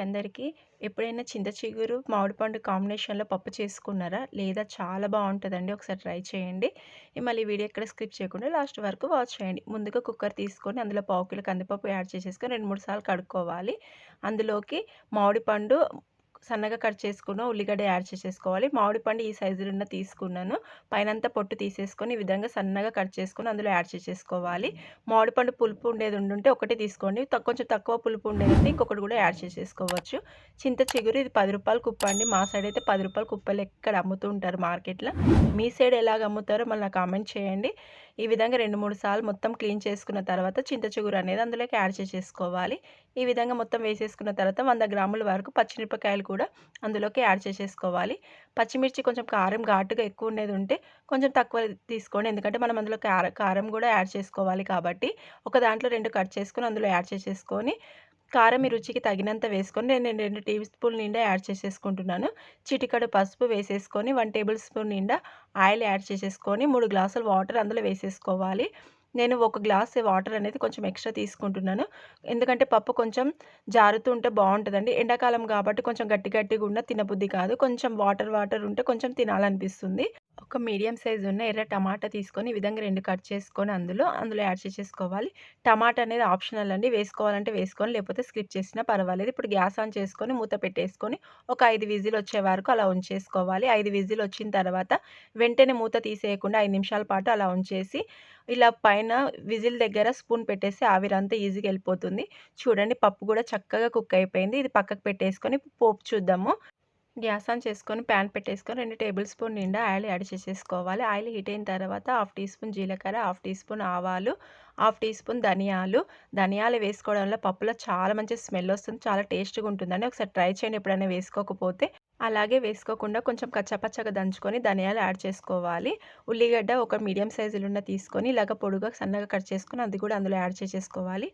అందరికీ. ఎప్పుడైనా చింత చిగురు, మామిడిపండు కాంబినేషన్‌లో పప్పు చేసుకున్నారా? లేదా చాలా బాగుంటుందండి ఒకసారి ట్రై చేయండి. మళ్ళీ వీడియో ఎక్కడ స్కిప్ చేయకుండా లాస్ట్ వరకు వాచ్ చేయండి. ముందుగా కుక్కర్ తీసుకొని అందులో పావు కిలో కందిపప్పు యాడ్ చేసేసుకొని 2, 3 సార్లు కడుక్కోవాలి. అందులోకి మామిడిపండు సన్నగా కట్ చేసుకున్న ఉల్లిగడ్డ యాడ్ చేసేసుకోవాలి. మామిడి పండు ఈ సైజులున్న తీసుకున్నాను. పైనంతా పొట్టు తీసేసుకొని ఈ విధంగా సన్నగా కట్ చేసుకొని అందులో యాడ్ చేసేసుకోవాలి. మామిడి పండు పులుపు ఉండేది ఉండుంటే ఒకటి తీసుకోండి. కొంచెం తక్కువ పులుపు ఉండేది ఉంటే ఇంకొకటి కూడా యాడ్ చేసేసుకోవచ్చు. చింత చిగురు ఇది పది రూపాయలు కుప్ప అండి. మా సైడ్ అయితే పది రూపాయలు కుప్పలు ఎక్కడ అమ్ముతూ ఉంటారు మార్కెట్‌లో. మీ సైడ్ ఎలాగ అమ్ముతారో మళ్ళీ కామెంట్ చేయండి. ఈ విధంగా 2, 3 సార్లు మొత్తం క్లీన్ చేసుకున్న తర్వాత చింత చిగురు అనేది అందులోకి యాడ్ చేసేసుకోవాలి. ఈ విధంగా మొత్తం వేసేసుకున్న తర్వాత వంద గ్రాముల వరకు పచ్చిమిరపకాయలు కూడా అందులోకి యాడ్ చేసేసుకోవాలి. పచ్చిమిర్చి కొంచెం కారం ఘాటుగా ఎక్కువ ఉండేది ఉంటే కొంచెం తక్కువ తీసుకోండి. ఎందుకంటే మనం అందులో కారం కూడా యాడ్ చేసుకోవాలి కాబట్టి ఒక దాంట్లో రెండు కట్ చేసుకొని అందులో యాడ్ చేసేసుకొని కారం రుచికి తగినంత వేసుకొని నేను రెండు టీ స్పూన్ నిండా యాడ్ చేసేసుకుంటున్నాను. చిటికడు పసుపు వేసేసుకొని వన్ టేబుల్ స్పూన్ నిండా ఆయిల్ యాడ్ చేసేసుకొని మూడు గ్లాసులు వాటర్ అందులో వేసేసుకోవాలి. నేను ఒక గ్లాస్ వాటర్ అనేది కొంచెం ఎక్స్ట్రా తీసుకుంటున్నాను. ఎందుకంటే పప్పు కొంచెం జారుతూ ఉంటే ఎండాకాలం కాబట్టి కొంచెం గట్టి గట్టిగా ఉన్న తినబుద్ధి కాదు. కొంచెం వాటర్ వాటర్ ఉంటే కొంచెం తినాలనిపిస్తుంది. ఒక మీడియం సైజ్ ఉన్న ఎర్ర టమాటా తీసుకొని ఈ విధంగా రెండు కట్ చేసుకొని అందులో, అందులో యాడ్ చేసేసుకోవాలి. టమాటా అనేది ఆప్షనల్ అండి. వేసుకోవాలంటే వేసుకొని లేకపోతే స్కిప్ చేసినా పర్వాలేదు. ఇప్పుడు గ్యాస్ ఆన్ చేసుకొని మూత పెట్టేసుకొని ఒక ఐదు విజిల్ వచ్చే వరకు అలా ఉంచేసుకోవాలి. ఐదు విజిల్ వచ్చిన తర్వాత వెంటనే మూత తీసేయకుండా ఐదు నిమిషాల పాటు అలా ఉంచేసి ఇలా పైన విజిల్ దగ్గర స్పూన్ పెట్టేసి ఆవిరంతా ఈజీగా వెళ్ళిపోతుంది. చూడండి పప్పు కూడా చక్కగా కుక్ అయిపోయింది. ఇది పక్కకు పెట్టేసుకొని పోపు చూద్దాము. గ్యాస్ ఆన్ చేసుకొని ప్యాన్ పెట్టేసుకొని రెండు టేబుల్ స్పూన్ నిండా ఆయిల్ యాడ్ చేసేసుకోవాలి. ఆయిల్ హీట్ అయిన తర్వాత హాఫ్ టీ స్పూన్ జీలకర్ర, హాఫ్ టీ స్పూన్ ఆవాలు, హాఫ్ టీ స్పూన్ ధనియాలు. ధనియాలు వేసుకోవడం వల్ల పప్పులో చాలా మంచి స్మెల్ వస్తుంది. చాలా టేస్ట్‌గా ఉంటుందని ఒకసారి ట్రై చేయండి ఎప్పుడైనా వేసుకోకపోతే. అలాగే వేసుకోకుండా కొంచెం కచ్చపచ్చగా దంచుకొని ధనియాలు యాడ్ చేసుకోవాలి. ఉల్లిగడ్డ ఒక మీడియం సైజులున్న తీసుకొని ఇలాగ పొడుగా సన్నగా కట్ చేసుకొని అది కూడా అందులో యాడ్ చేసేసుకోవాలి.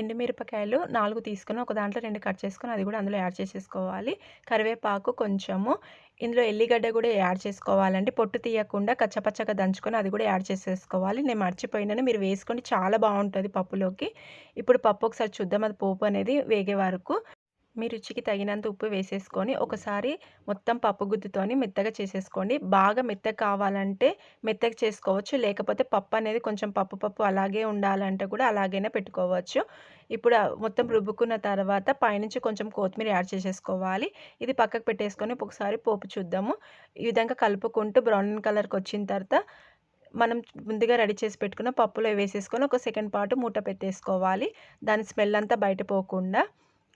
ఎండుమిరపకాయలు 4 తీసుకొని ఒక దాంట్లో రెండు కట్ చేసుకొని అది కూడా అందులో యాడ్ చేసేసుకోవాలి. కరివేపాకు కొంచెము ఇందులో ఎల్లిగడ్డ కూడా యాడ్ చేసుకోవాలండి. పొట్టు తీయకుండా కచ్చపచ్చగా దంచుకొని అది కూడా యాడ్ చేసేసుకోవాలి. నేను మర్చిపోయినాను మీరు వేసుకోండి చాలా బాగుంటుంది పప్పులోకి. ఇప్పుడు పప్పు ఒకసారి చూద్దాం అది పోపు అనేది వేగే వరకు. మీ రుచికి తగినంత ఉప్పు వేసేసుకొని ఒకసారి మొత్తం పప్పు గుత్తితోని మెత్తగా చేసేసుకోండి. బాగా మెత్తగా కావాలంటే మెత్తగా చేసుకోవచ్చు. లేకపోతే పప్పు అనేది కొంచెం పప్పు పప్పు అలాగే ఉండాలంటే కూడా అలాగైనా పెట్టుకోవచ్చు. ఇప్పుడు మొత్తం రుబ్బుకున్న తర్వాత పైనుంచి కొంచెం కొత్తిమీర యాడ్ చేసేసుకోవాలి. ఇది పక్కకు పెట్టేసుకొని ఒకసారి పోపు చూద్దాము. ఈ విధంగా కలుపుకుంటూ బ్రౌన్ కలర్‌కి వచ్చిన తర్వాత మనం ముందుగా రెడీ చేసి పెట్టుకున్న పప్పులో వేసేసుకొని ఒక సెకండ్ పాటు మూట పెట్టేసుకోవాలి. దాని స్మెల్ అంతా బయట పోకుండా.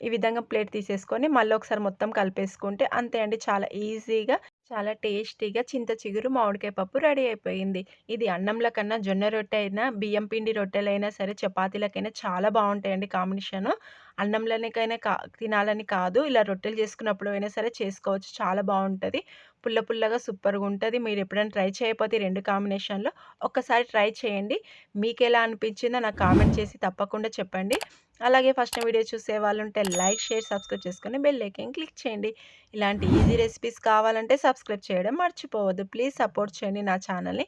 ఈ విధంగా ప్లేట్ తీసేసుకొని మళ్ళీ ఒకసారి మొత్తం కలిపేసుకుంటే అంతే అండి. చాలా ఈజీగా చాలా టేస్టీగా చింత చిగురు మామిడికాయ పప్పు రెడీ అయిపోయింది. ఇది అన్నంల కన్నా జొన్న రొట్టె అయినా, బియ్యం పిండి రొట్టెలైనా సరే చపాతీలకైనా చాలా బాగుంటాయండి కాంబినేషను. అన్నంలోనికైనా కా తినాలని కాదు. ఇలా రొట్టెలు చేసుకున్నప్పుడు అయినా సరే చేసుకోవచ్చు. చాలా బాగుంటుంది పుల్ల పుల్లగా సూపర్‌గా ఉంటుంది మీరు ఎప్పుడైనా ట్రై చేయకపోతే రెండు కాంబినేషన్‌లో ఒక్కసారి ట్రై చేయండి. మీకు ఎలా అనిపించిందో నాకు కామెంట్ చేసి తప్పకుండా చెప్పండి. అలాగే ఫస్ట్ టైం వీడియో చూసే వాళ్ళు ఉంటే లైక్, షేర్, సబ్స్క్రైబ్ చేసుకొని బెల్ క్లిక్ చేయండి. ఇలాంటి ఈజీ రెసిపీస్ కావాలంటే సబ్స్క్రైబ్ చేయడం మర్చిపోవద్దు. ప్లీజ్ సపోర్ట్ చేయండి నా ఛానల్‌ని.